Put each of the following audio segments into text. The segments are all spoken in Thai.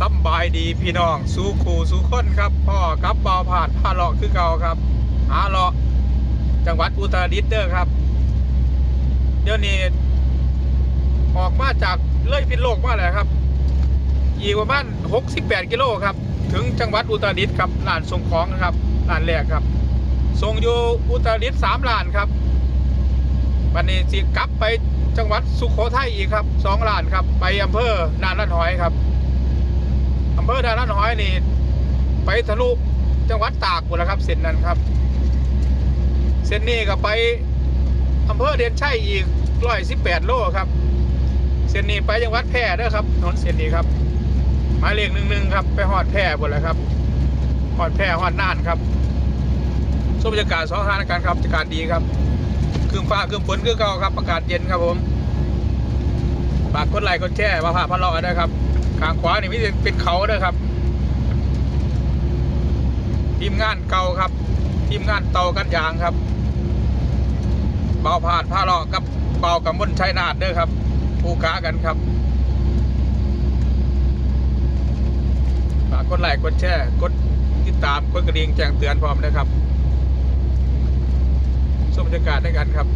สบายดีพี่น้องสู้คู่สู้คนครับพ่อกับบ่าวผ่านพาเลาะคือเก่าครับ หาเลาะจังหวัดอุตรดิตถ์เด้อครับ เดี๋ยวนี้ออกมาจากเลยพิษโลกมาแล้วครับ อีกประมาณ68 กิโลครับ ถึงจังหวัดอุตรดิตถ์ครับลานส่งของนะครับลานแรกครับส่งอยู่อุตรดิตถ์สามลานครับวันนี้สิกลับไปจังหวัดสุโขทัยอีกครับสองลานครับ ไปอำเภอนานละหอยครับำเภอนานละหอยนี่ไปทะลุจังหวัดตากหมดแล้วครับ เส้นนั้นครับ เส้นนี้ก็ไปอำเภอเดียนชัยอีกร้อยสิบแปดโลครับ เส้นนี้ไปจังหวัดแพร่เด้อครับถนนเส้นนี้ครับ หมายเลขหนึ่งหนึ่งครับ ไปหอดแพร่หมดแล้วครับหอดแพร่หอดน่านครับสมบรรยากาศสองทางการครับบรรยากาศดีครับคืมฟ้าคืมฝนคือเก่าครับ อากาศเย็นครับผมฝากกดไลค์กดแชร์มาผ่าพันเลาะด้วยครับ ข้างขวานี่มิเป็นเขาด้วยครับ ทีมงานเก่าครับ ทีมงานเตากันยางครับ เบาผ่านผ้าเลาะกับเบากับมนชัยนาดเด้อครับผู้ค้ากันครับฝากกดไลค์กดแชร์กดติดตามกดกระดิ่งแจ้งเตือนพร้อมนะครับชมบรรยากาศด้วยกันครับ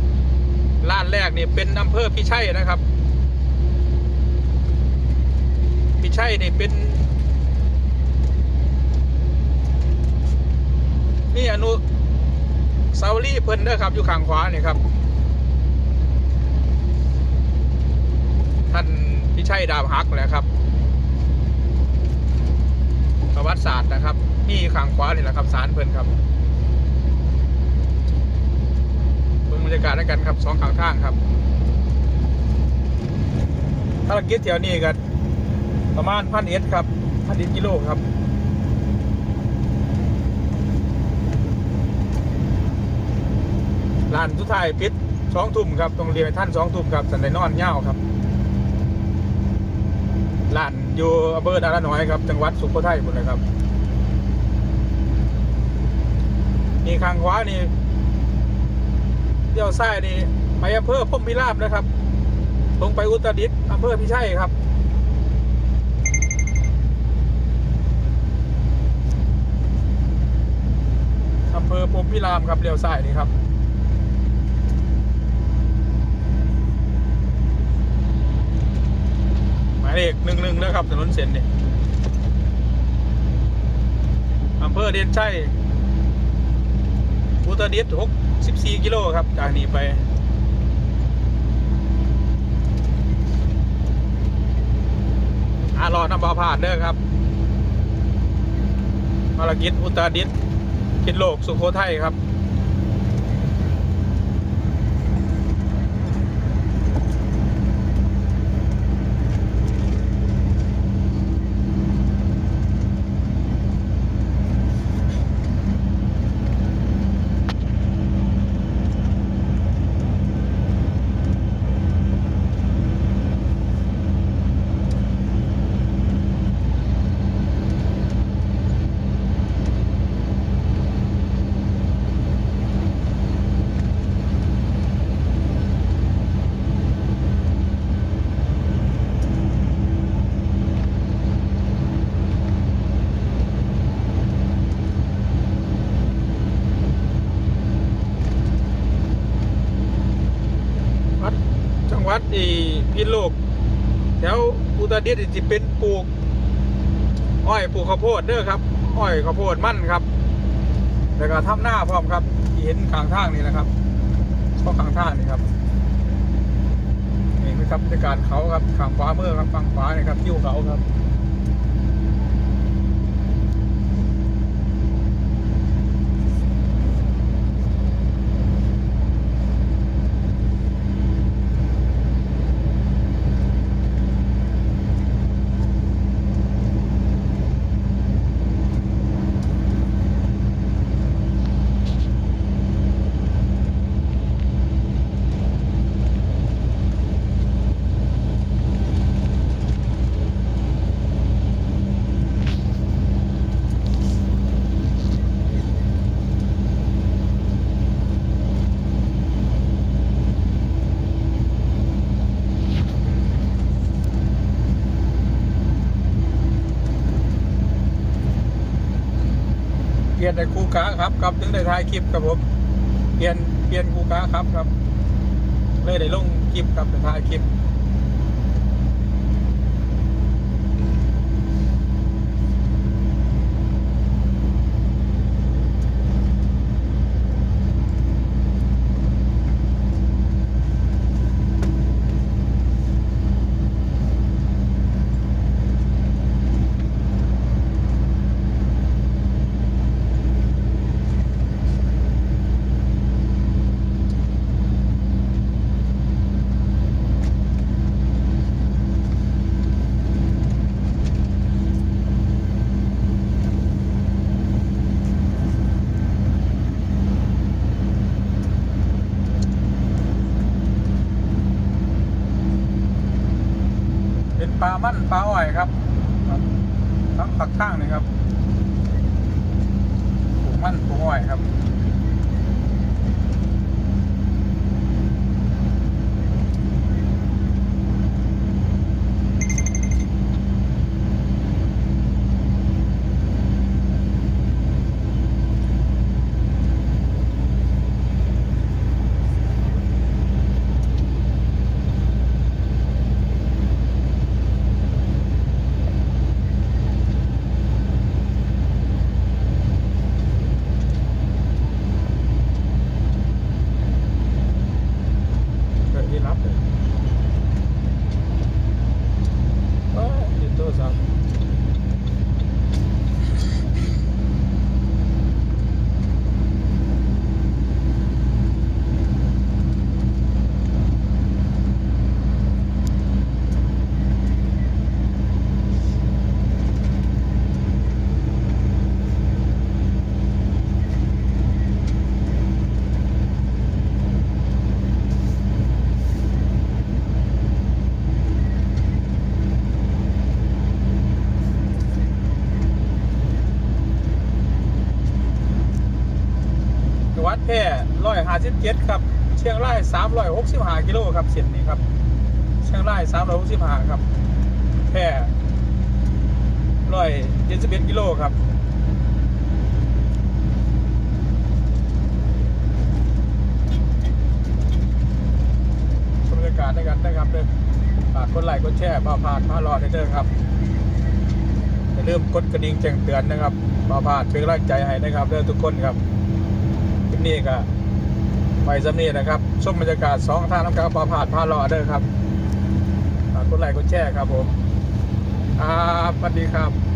ร้านแรกนี่เป็นอำเภอพิชัยนะครับ พิชัยนี่เป็น นี่อนุสาวรีย์เพิ่นเด้อครับ อยู่ข้างขวานี่ครับ ท่านพิชัยดาบฮักแหละครับประวัติศาสตร์นะครับ นี่ข้างขวานี่แหละครับศาลเพิ่นครับเบิ่งบรรยากาศด้วยกันครับสองข้างทางครับภารกิจแถวนี้กัน ประมาณพันเอ็ดครับพันเอ็ดกิโลครับลานสุดท้ายปิดสองทุ่มครับต้องเรียนท่านสองทุ่มครับสันไดนอนเง่าครับลานอยู่อำเภอดาราน้อยครับ จังหวัดสุโขทัยหมดเลยครับนี่ข้างขวานี่เลี้ยวซ้ายนี่ไปอำเภอพมพิรามนะครับตรงไปอุตรดิตถ์อำเภอพิชัยครับ อำเภอ พิรามครับเลี้ยวซ้ายนี่ครับหมายเลขหนึ่งหนึ่งนะครับถนนเส้นนี่อำเภอเดียนชัยอุตรดิตถ์หกสิบสี่กิโลครับ จากนี้ไปอารอน้ำบาผ่านเด้อครับภารกิจอุตรดิตถ์ คิดโลกสุโขทัยครับ วัด อีพิษโลกแถวอุตรดิตถ์จะเป็นปลูก อ้อยปลูกข้าวโพดเด้อครับ อ้อยข้าวโพดมั่นครับ แล้วก็ทำหน้าพร้อมครับ ที่เห็นข้างทางนี่นะครับก็ข้างทางนี่ครับนี่นะครับบรรยากาศเขาครับข้างขวาเมื่อครับฝั่งขวานี่ครับยิ้วเขาครับ เปลี่ยนในคูกาครับครับถึงได้ถ่ายคลิปครับผมเปลี่ยนเปลี่ยนคูกาครับครับเลยได้ลงคลิปครับถ่ายคลิป ปลามั่นปลาอ้อยครับทั้งผักข้างเลยครับปลูกมั่นปลูกอ้อยครับ เกิดที่รับเลยเอ้ยติดโทรศัพท์จังหวัดแพร่ร้อยห้าสิบเจ็ดครับ เชียงรายสามร้อยหกสิบห้ากิโลครับเส้นนี้ครับ เชียงรายสามร้อยหกสิบห้าครับ แพร่ร้อยเจ็ดสิบเอ็ดกิโลครับบรรยากาศในกันนะครับเด้อฝากกดไลค์กดแชร์พาผ่านพารอดให้เด้อครับอย่าลืมกดกระดิ่งแจ้งเตือนนะครับพาผ่านเป็นกำลังใจให้นะครับเด้อทุกคนครับ คลิปนี้ก็ไปสำนีนะครับชมบรรยากาศสองท่าน้ำกลางพาผาดพาลอเด้อครับฝากกดไลค์กดแชร์ครับผมครับสวัสดีครับ